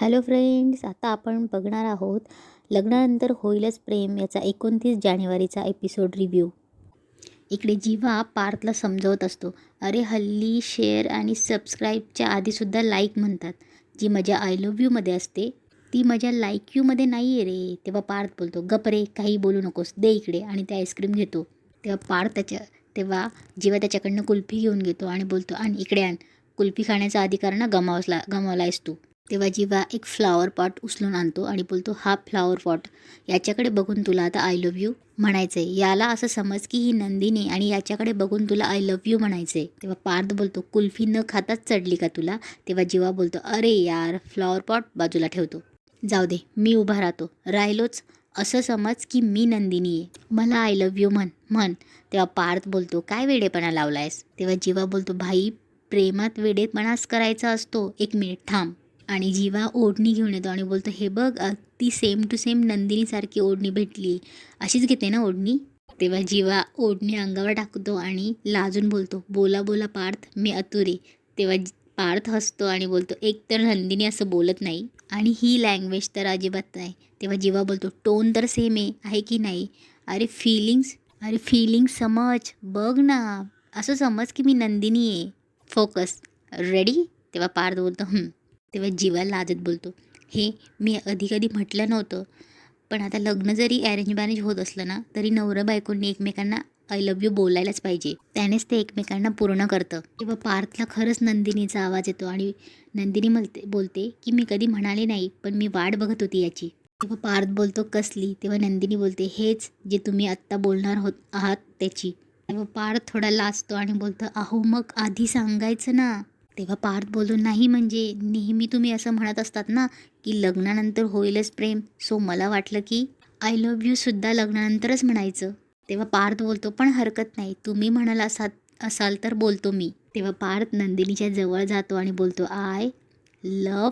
Hello friends आता आपण बघणार आहोत लग्नानंतर होईलच प्रेम याचा एकोणतीस जानेवारीचा एपिसोड रिव्ह्यू इकडे जीवा पार्थला समजवत असतो. अरे हल्ली शेअर आणि सबस्क्राईबच्या आधीसुद्धा लाईक म्हणतात. जी मजा आय लव्ह यूमध्ये असते ती मजा लाईक यूमध्ये नाही आहे रे. तेव्हा पार्थ बोलतो गप रे काही बोलू नकोस दे इकडे आणि ते आईस्क्रीम घेतो. तेव्हा पार्थ त्याच्या तेव्हा जीवा त्याच्याकडनं कुल्फी घेऊन घेतो आणि बोलतो आणि इकडे आण. कुल्फी खाण्याचा अधिकार ना गमावसला गमावला आहेस तू. तेव्हा जेव्हा एक फ्लॉवर पॉट उचलून आणतो आणि बोलतो हा फ्लॉवर पॉट याच्याकडे बघून तुला आता आय लव्ह यू म्हणायचं आहे याला असं समज की ही नंदिनी आणि याच्याकडे बघून तुला आय लव्ह यू म्हणायचं आहे तेव्हा पार्थ बोलतो कुल्फी न खाताच चढली का तुला? तेव्हा जेव्हा बोलतो अरे यार फ्लॉवर पॉट बाजूला ठेवतो. जाऊ दे मी उभा राहतो. राहिलोच. असं समज की मी नंदिनी आहे. मला आय लव्ह यू म्हण म्हण. तेव्हा पार्थ बोलतो काय वेडेपणा लावलायस? तेव्हा जेव्हा बोलतो भाई प्रेमात वेडेपणाच करायचा असतो. एक मिनिट थांब. आणि जीवा ओढणी घेऊन येतो आणि बोलतो हे बघ ती सेम टू सेम नंदिनीसारखी ओढणी भेटली. अशीच घेते ना ओढणी? तेव्हा जीवा ओढणी अंगावर टाकतो आणि लाजून बोलतो बोला बोला पार्थ मी अतुरे. तेव्हा जी- पार्थ हसतो आणि बोलतो एक तर नंदिनी असं बोलत नाही आणि ही लँग्वेज तर अजिबात नाही. तेव्हा जीवा बोलतो टोन तर सेम आहे आहे की नाही? अरे फिलिंग्स अरे फिलिंग्स समज बघ ना असं समज की मी नंदिनी आहे. फोकस रेडी तेव्हा पार्थ बोलतो "हं." तेव्हा जीवाला लाजत बोलतो. हे मी आधी कधी म्हटलं नव्हतं पण आता लग्न जरी अरेंज मॅरेज होत असलं ना तरी नवरा बायकोंनी एकमेकांना आय लव्ह यू बोलायलाच पाहिजे. त्यानेच ते एकमेकांना पूर्ण करतं. तेव्हा पार्थला खरंच नंदिनीचा आवाज येतो आणि नंदिनी म्हणते बोलते की मी कधी म्हणाले नाही पण मी वाट बघत होती याची. तेव्हा पार्थ बोलतो कसली? तेव्हा नंदिनी बोलते हेच जे तुम्ही आत्ता बोलणार होत आहात त्याची. तेव्हा पार्थ थोडा लाजतो आणि बोलतो अहो मग आधी सांगायचं ना. तेव्हा पार्थ बोलतो नाही म्हणजे नेहमी तुम्ही असं म्हणत असतात ना की लग्नानंतर होईलच प्रेम. सो मला वाटलं की आय लव्ह यूसुद्धा लग्नानंतरच म्हणायचं. तेव्हा पार्थ बोलतो पण हरकत नाही. तुम्ही म्हणाल असा असाल तर बोलतो मी. तेव्हा पार्थ नंदिनीच्या जवळ जातो आणि बोलतो आय लव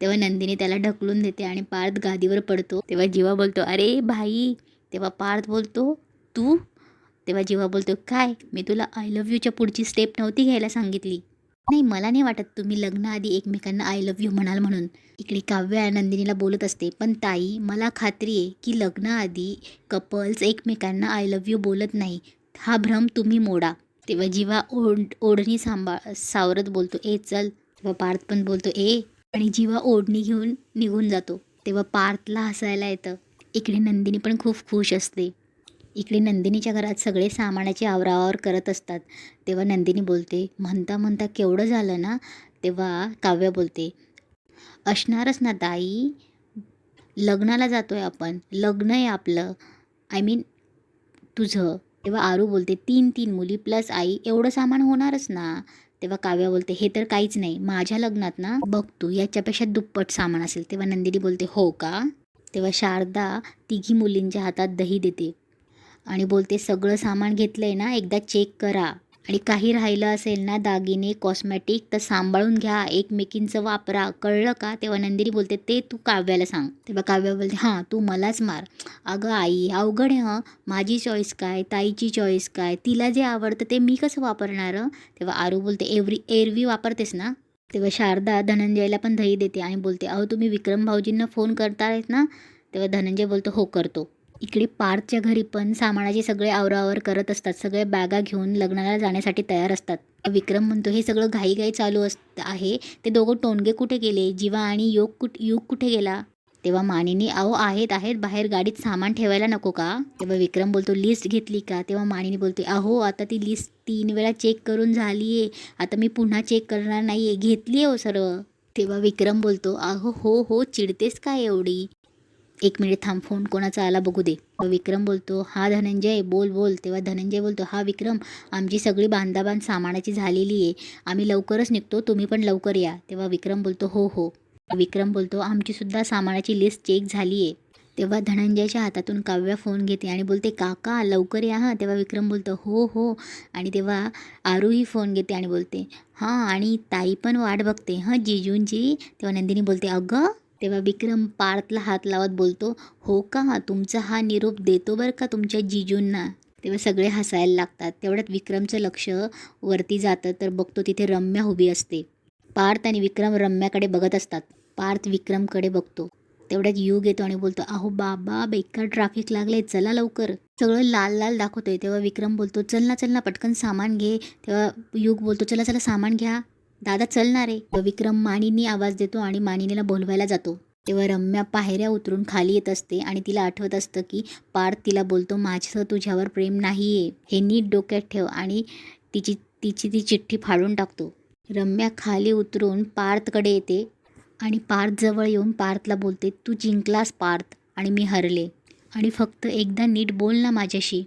तेव्हा नंदिनी त्याला ढकलून देते आणि पार्थ गादीवर पडतो. तेव्हा जीवा बोलतो अरे भाई. तेव्हा पार्थ बोलतो तू? तेव्हा जीवा बोलतो काय? मी तुला आय लव्ह यूच्या पुढची स्टेप नव्हती घ्यायला सांगितली. नाही मला नाही वाटत तुम्ही लग्नाआधी एकमेकांना आय लव्ह यू म्हणाल म्हणून. इकडे काव्य नंदिनीला बोलत असते पण ताई मला खात्री आहे की लग्नाआधी कपल्स एकमेकांना आय लव्ह यू बोलत नाही. हा भ्रम तुम्ही मोडा. तेव्हा जीवा ओढ ओढणी सांभाळ सावरत बोलतो ए चल. तेव्हा पार्थ पण बोलतो ए आणि जीवा ओढणी घेऊन निघून जातो. तेव्हा पार्थला हसायला येतं. इकडे नंदिनी पण खूप खुश असते. इकडे नंदिनीच्या घरात सगळे सामानाची आवरावर करत असतात. तेव्हा नंदिनी बोलते म्हणता म्हणता केवढं झालं ना? तेव्हा काव्य बोलते असणारच ना ताई. लग्नाला जातो आहे आपण. लग्न आहे आपलं. आय मीन तुझं. तेव्हा आरू बोलते तीन तीन मुली प्लस आई एवढं सामान होणारच ना? तेव्हा काव्या बोलते हे तर काहीच नाही. माझ्या लग्नात ना बघ तू याच्यापेक्षा दुप्पट सामान असेल. तेव्हा नंदिनी बोलते हो का? तेव्हा शारदा तिघी मुलींच्या हातात दही देते. आणि बोलते सगळं सामान घेतलं आहे ना एकदा चेक करा. आणि काही राहिलं असेल ना दागिने कॉस्मॅटिक तर सांभाळून घ्या. एकमेकींचं वापरा. कळलं का? तेव्हा नंदिनी बोलते ते तू काव्याला सांग. तेव्हा काव्या बोलते हां तू मलाच मार. अगं आई अवघड आहे हं. माझी चॉईस काय? ताईची चॉईस काय? तिला जे आवडतं ते मी कसं वापरणार तेव्हा आरू बोलते एव्हरी एरवी वापरतेस ना? तेव्हा शारदा धनंजयला पण दही देते आणि बोलते अहो तुम्ही विक्रम भाऊजींना फोन करतायत ना? तेव्हा धनंजय बोलतो हो करतो. इकडे पार्थच्या घरी पण सामानाचे सगळे आवरावर करत असतात. सगळे बॅगा घेऊन लग्नाला जाण्यासाठी तयार असतात. विक्रम म्हणतो हे सगळं घाईघाई चालू अस आहे. ते दोघं टोनगे कुठे गेले? जीवा आणि योग कुठ युग कुठे गेला? तेव्हा मानिनी अहो आहेत आहेत. बाहेर गाडीत सामान ठेवायला नको का? तेव्हा विक्रम बोलतो लिस्ट घेतली का? तेव्हा मानिनी बोलते अहो आता ती लिस्ट तीन वेळा चेक करून झाली आहे आता मी पुन्हा चेक करणार नाही आहे घेतली आहे हो सर्व. तेव्हा विक्रम बोलतो अहो हो हो. चिडतेस काय एवढी? एक मिनिट थांब फोन कोणाचा आला बघू दे. विक्रम बोलतो हा धनंजय बोल बोल. तेव्हा धनंजय बोलतो हा विक्रम आमची सगळी बांधाबांध सामानाची झालेली आहे. आम्ही लवकरच निघतो तुम्ही पण लवकर या. तेव्हा विक्रम बोलतो हो हो. विक्रम बोलतो आमची सुद्धा सामानाची लिस्ट चेक झाली आहे. तेव्हा धनंजयच्या हातातून काव्या फोन घेते आणि बोलते काका लवकर या हां. तेव्हा विक्रम बोलतो हो हो. आणि तेव्हा आरूही फोन घेते आणि बोलते हां आणि ताई पण वाट बघते हां जिजूंची? तेव्हा नंदिनी बोलते अगं तेव्हा विक्रम पार्थला हात लावत बोलतो हो का? तुमचा हा निरोप देतो बरं का तुमच्या जिजूंना? तेव्हा सगळे हसायला लागतात. तेवढ्यात विक्रमचं लक्ष वरती जातं तर बघतो तिथे रम्या उभी असते. पार्थ आणि विक्रम रम्याकडे बघत असतात. पार्थ विक्रमकडे बघतो. तेवढ्यात युग येतो आणि बोलतो अहो बाबा बेकार ट्रॅफिक लागले चला लवकर. सगळं लाल लाल दाखवतोय. तेव्हा विक्रम बोलतो चल ना चल ना पटकन सामान घे. तेव्हा युग बोलतो चला चला सामान घ्या. दादा चल ना रे. विक्रम मानिनी आवाज देतो आणि मानिनीला बोलवायला जातो. तेव्हा रम्या पायऱ्या उतरून खाली येत असते आणि तिला आठवत असतं की पार्थ तिला बोलतो माझं तुझ्यावर प्रेम नाही आहे हे नीट डोक्यात ठेव आणि तिची तिची ती चिठ्ठी फाडून टाकतो. रम्या खाली उतरून पार्थकडे येते आणि पार्थ जवळ येऊन पार्थला बोलते तू जिंकलास पार्थ आणि मी हरले. आणि फक्त एकदा नीट बोल ना माझ्याशी.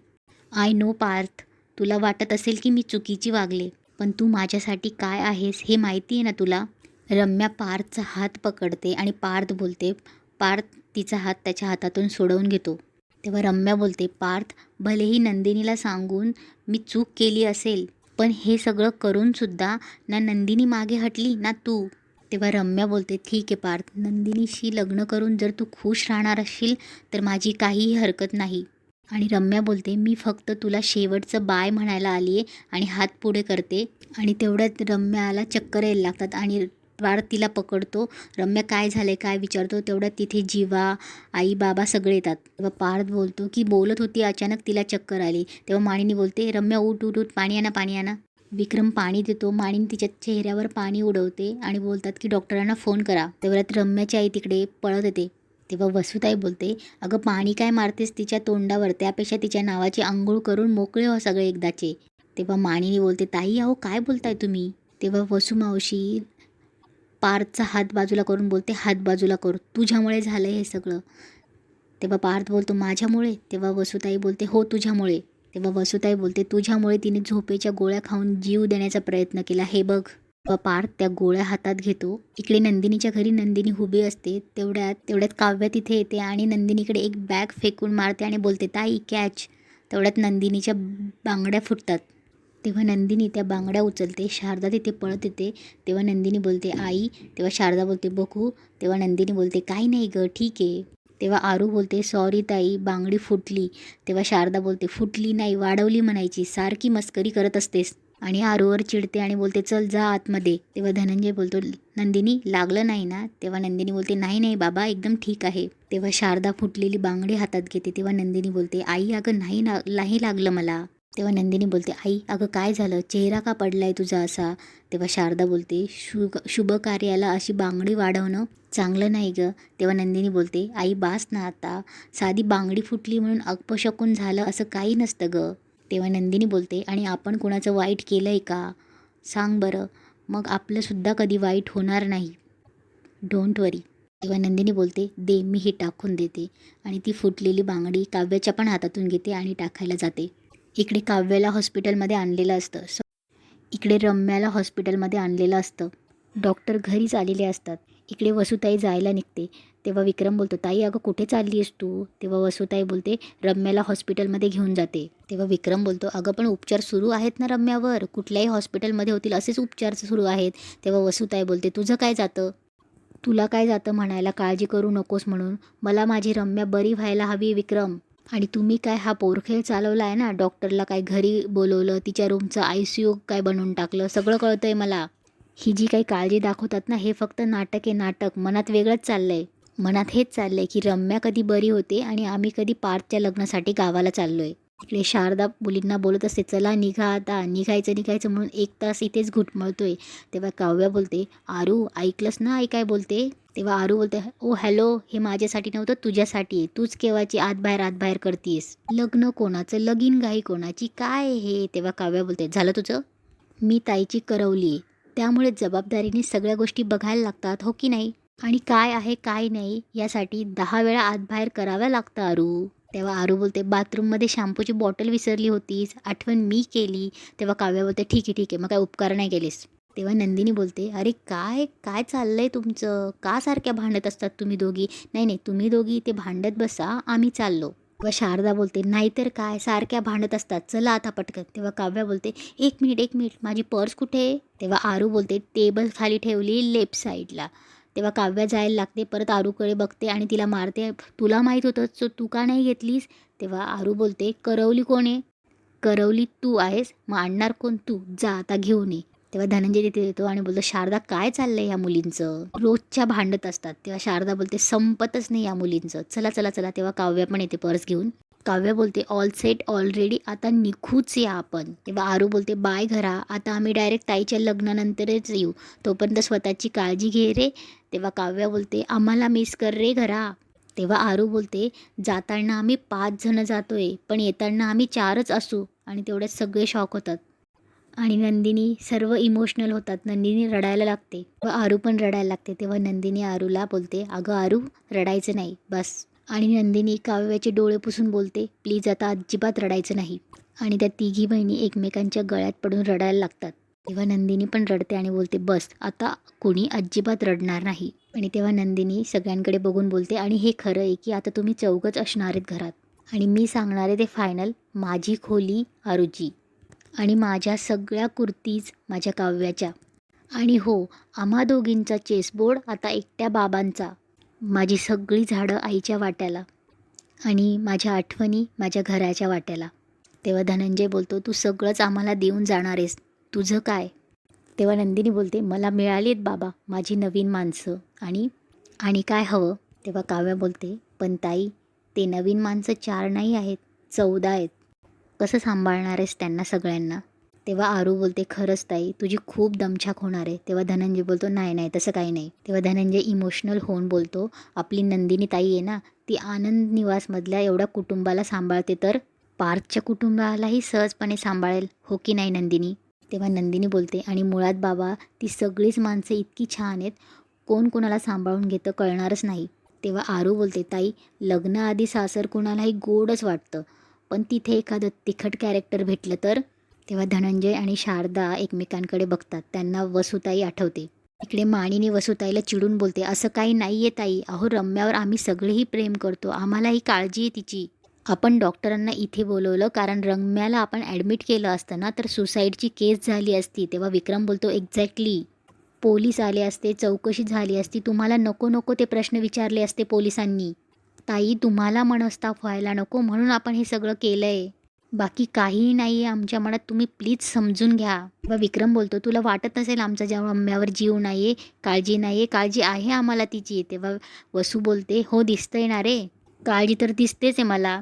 I know Parth. तुला वाटत असेल की मी चुकीची वागले. पण तू माझ्यासाठी काय आहेस हे माहिती आहे ना तुला? रम्या पार्थचा हात पकडते आणि पार्थ बोलते पार्थ तिचा हात त्याच्या हातातून सोडवून घेतो. तेव्हा रम्या बोलते पार्थ भलेही नंदिनीला सांगून मी चूक केली असेल पण हे सगळं करूनसुद्धा ना नंदिनी मागे हटली ना तू? तेव्हा रम्या बोलते ठीक आहे पार्थ नंदिनीशी लग्न करून जर तू खुश राहणार असशील तर माझी काहीही हरकत नाही. आणि रम्या बोलते मी फक्त तुला शेवटचं बाय म्हणायला आली आहे आणि हात पुढे करते. आणि तेवढ्यात रम्याला चक्कर यायला लागतात आणि पार तिला पकडतो. रम्या काय झालं काय विचारतो तेवढ्यात तिथे जीवा आई बाबा सगळे येतात. तेव्हा पार्थ बोलतो की बोलत होती अचानक तिला चक्कर आली. तेव्हा माणिनी बोलते रम्या उठ उठ उठ पाणी आणा पाणी आणा. विक्रम पाणी देतो माणिनी तिच्या चेहऱ्यावर पाणी उडवते आणि बोलतात की डॉक्टरांना फोन करा. तेवढ्यात रम्याची आई तिकडे पळत येते. तेव्हा वसुताई बोलते अगं पाणी काय मारतेस तिच्या तोंडावर? त्यापेक्षा तिच्या नावाची आंघोळ करून मोकळे हो सगळे एकदाचे. तेव्हा माणिनी बोलते ताई अहो काय बोलताय तुम्ही? तेव्हा वसुमावशी पार्थचा हात बाजूला करून बोलते हात बाजूला करू तुझ्यामुळे झालं हे सगळं. तेव्हा पार्थ बोलतो माझ्यामुळे? तेव्हा वसुताई बोलते हो तुझ्यामुळे. तेव्हा वसुताई बोलते तुझ्यामुळे तिने झोपेच्या गोळ्या खाऊन जीव देण्याचा प्रयत्न केला हे बघ. पार्थ त्या गोळ्या हातात घेतो. इकडे नंदिनीच्या घरी नंदिनी उभी असते. तेवढ्यात तेवढ्यात काव्य तिथे येते आणि नंदिनीकडे एक बॅग फेकून मारते आणि बोलते ताई कॅच तेवढ्यात नंदिनीच्या बांगड्या फुटतात. तेव्हा नंदिनी त्या बांगड्या उचलते. शारदा तिथे पळत येते. तेव्हा नंदिनी बोलते आई. तेव्हा शारदा बोलते बघू. तेव्हा नंदिनी बोलते काही नाही गं ठीक आहे. तेव्हा आरू बोलते सॉरी ताई बांगडी फुटली. तेव्हा शारदा बोलते फुटली नाही वाढवली म्हणायची. सारखी मस्करी करत असतेस. आणि आरूवर चिडते आणि बोलते चल जा आतमध्ये. तेव्हा धनंजय बोलतो नंदिनी लागलं नाही ना? तेव्हा नंदिनी बोलते नाही नाही बाबा एकदम ठीक आहे. तेव्हा शारदा फुटलेली बांगडी हातात घेते तेव्हा नंदिनी बोलते आई अगं नाही ना नाही लागलं मला. तेव्हा नंदिनी बोलते आई अगं काय झालं? चेहरा का पडलाय तुझा असा? तेव्हा शारदा बोलते शुभ शुभ कार्याला अशी बांगडी वाढवणं चांगलं नाही गं. तेव्हा नंदिनी बोलते आई बास ना आता. साधी बांगडी फुटली म्हणून अपशकून झालं असं काही नसतं गं. तेव्हा नंदिनी बोलते आणि आपण कोणाचं वाईट केलं आहे का? सांग बरं. मग आपलंसुद्धा कधी वाईट होणार नाही. डोंट वरी तेव्हा नंदिनी बोलते दे मी हे टाकून देते. आणि ती फुटलेली बांगडी काव्याच्या पण हातातून घेते आणि टाकायला जाते. इकडे काव्याला हॉस्पिटलमध्ये आणलेलं असतं. स इकडे रम्याला हॉस्पिटलमध्ये आणलेलं असतं. डॉक्टर घरीच आलेले असतात. इकडे वसुताई जायला निघते. तेव्हा विक्रम बोलतो ताई अगं कुठे चालली आहेस तू? तेव्हा वसुताई बोलते रम्याला हॉस्पिटलमध्ये घेऊन जाते. तेव्हा विक्रम बोलतो अगं पण उपचार सुरू आहेत ना रम्यावर? कुठल्याही हॉस्पिटलमध्ये होतील असेच उपचार सुरू आहेत. तेव्हा वसुताई बोलते तुझं काय जातं? तुला काय जातं म्हणायला काळजी करू नकोस म्हणून. मला माझी रम्या बरी व्हायला हवी विक्रम. आणि तुम्ही काय हा पोरखेळ चालवला आहे ना? डॉक्टरला काय घरी बोलवलं? तिच्या रूमचं आय सी यू काय बनवून टाकलं? सगळं कळतंय मला. ही जी काही काळजी दाखवतात ना हे फक्त नाटक आहे नाटक. मनात वेगळंच चाललंय. मनात हेच चाललंय की रम्या कधी बरी होते आणि आम्ही कधी पार्थच्या लग्नासाठी गावाला चाललोय. इकडे शारदा मुलींना बोलत असते चला निघा आता. निघायचं निघायचं म्हणून एक तास इथेच घुटमळतोय. तेव्हा काव्या बोलते आरू ऐकलंस ना ऐकाय बोलते? तेव्हा आरू बोलते ओ हॅलो हे माझ्यासाठी नव्हतं तुझ्यासाठी आहे. तूच केव्हाची आत बाहेर आत बाहेर करतेस लग्न कोणाचं? लगीन घाई कोणाची? काय हे? तेव्हा काव्या बोलते झालं तुझं? मी ताईची करवली आहे त्यामुळे जबाबदारीने सगळ्या गोष्टी बघायला लागतात हो की नाही? आणि काय आहे काय नाही यासाठी दहा वेळा आत बाहेर कराव्या लागतं आरू. तेव्हा आरू बोलते बाथरूममध्ये शॅम्पूची बॉटल विसरली होतीस आठवण मी केली. तेव्हा काव्या बोलते ठीक आहे ठीक आहे मग काय उपकार नाही केलेस. तेव्हा नंदिनी बोलते अरे काय काय चाललंय तुमचं? का सारख्या भांडत असतात तुम्ही दोघी? नाही नाही तुम्ही दोघी ते भांडत बसा आम्ही चाललो. तेव्हा शारदा बोलते नाहीतर काय? सारख्या भांडत असतात. चला आता पटकन. तेव्हा काव्या बोलते एक मिनिट एक मिनिट. माझी पर्स कुठे आहे? तेव्हा आरू बोलते टेबल खाली ठेवली लेफ्ट साईडला. तेव्हा काव्या जायला लागते परत आरूकडे बघते आणि तिला मारते तुला माहीत होतं सो तू का नाही घेतलीस? तेव्हा आरू बोलते करवली कोण आहे? करवली तू आहेस. मग आणणार कोण तू? जा आता घेऊन ये. तेव्हा धनंजय तिथे येतो आणि बोलतो शारदा काय चाललंय या मुलींचं? रोजच्या भांडत असतात. तेव्हा शारदा बोलते संपतच नाही या मुलींचं. चला चला चला. तेव्हा काव्या पण येते पर्स घेऊन. काव्य बोलते ऑल सेट ऑलरेडी आता निघूच या आपण. तेव्हा आरू बोलते बाय घरा आता आम्ही डायरेक्ट ताईच्या लग्नानंतरच येऊ. तोपर्यंत स्वतःची काळजी घे रे. तेव्हा काव्या बोलते आम्हाला मिस कर रे घरा. तेव्हा आरू बोलते जाताना आम्ही पाच जण जातोय पण येताना आम्ही चारच असू. आणि तेवढ्यात सगळे शॉक होतात. आणि नंदिनी सर्व इमोशनल होतात. नंदिनी रडायला लागते. व आरू पण रडायला लागते. तेव्हा नंदिनी आरूला बोलते अगं आरू रडायचं नाही बस. आणि नंदिनी काव्याचे डोळे पुसून बोलते प्लीज आता अजिबात रडायचं नाही. आणि त्या तिघी बहिणी एकमेकांच्या गळ्यात पडून रडायला लागतात. तेव्हा नंदिनी पण रडते आणि बोलते बस आता कोणी अजिबात रडणार नाही. आणि तेव्हा नंदिनी सगळ्यांकडे बघून बोलते आणि हे खरं आहे की आता तुम्ही चौघच असणार आहेत घरात. आणि मी सांगणार आहे ते फायनल माझी खोली आरुची. आणि माझ्या सगळ्या कुर्तीज माझ्या काव्याच्या. आणि हो आम्हा दोघींचा चेसबोर्ड आता एकट्या बाबांचा. माझी सगळी झाडं आईच्या वाट्याला. आणि माझ्या आठवणी माझ्या घराच्या वाट्याला. तेव्हा धनंजय बोलतो तू सगळंच आम्हाला देऊन जाणार आहेस. तुझं काय? तेव्हा नंदिनी बोलते मला मिळालीत बाबा माझी नवीन माणसं. आणि आणि काय हवं? तेव्हा काव्या बोलते पण ताई ते नवीन माणसं चार नाही आहेत चौदा आहेत. कसं सांभाळणार आहेस त्यांना सगळ्यांना? तेव्हा आरू बोलते खरंच ताई तुझी खूप दमछाक होणार आहे. तेव्हा धनंजय बोलतो नाही नाही तसं काही नाही. तेव्हा धनंजय इमोशनल होऊन बोलतो आपली नंदिनी ताई आहे ना ती आनंद निवासमधल्या एवढ्या कुटुंबाला सांभाळते तर? पार्थच्या कुटुंबालाही सहजपणे सांभाळेल हो की नाही नंदिनी? तेव्हा नंदिनी बोलते आणि मुळात बाबा ती सगळीच माणसं इतकी छान आहेत कोण कोणाला सांभाळून घेतं कळणारच नाही. तेव्हा आरू बोलते ताई लग्नाआधी सासर कुणालाही गोडच वाटतं. पण तिथे एखादं तिखट कॅरेक्टर भेटलं तर? तेव्हा धनंजय आणि शारदा एकमेकांकडे बघतात. त्यांना वसुताई आठवते. इकडे माणीने वसुताईला चिडून बोलते असं काही नाही आहे ताई. अहो रम्यावर आम्ही सगळेही प्रेम करतो. आम्हालाही काळजी आहे तिची. आपण डॉक्टरांना इथे बोलवलं कारण रम्याला आपण ॲडमिट केलं असतं ना तर सुसाईडची केस झाली असती. तेव्हा विक्रम बोलतो एक्झॅक्टली पोलीस आले असते चौकशी झाली असती. तुम्हाला नको नको ते प्रश्न विचारले असते पोलिसांनी. ताई तुम्हाला मनस्ताप व्हायला नको म्हणून आपण हे सगळं केलं आहे बाकी काहीही नाही आहे आमच्या मनात तुम्ही प्लीज समजून घ्या. व विक्रम बोलतो तुला वाटत नसेल आमचा जेव्हा अम्म्यावर जीव नाही आहे काळजी नाही आहे काळजी आहे आम्हाला तिची. तेव्हा वसू बोलते हो दिसतं ना रे? काळजी तर दिसतेच आहे मला.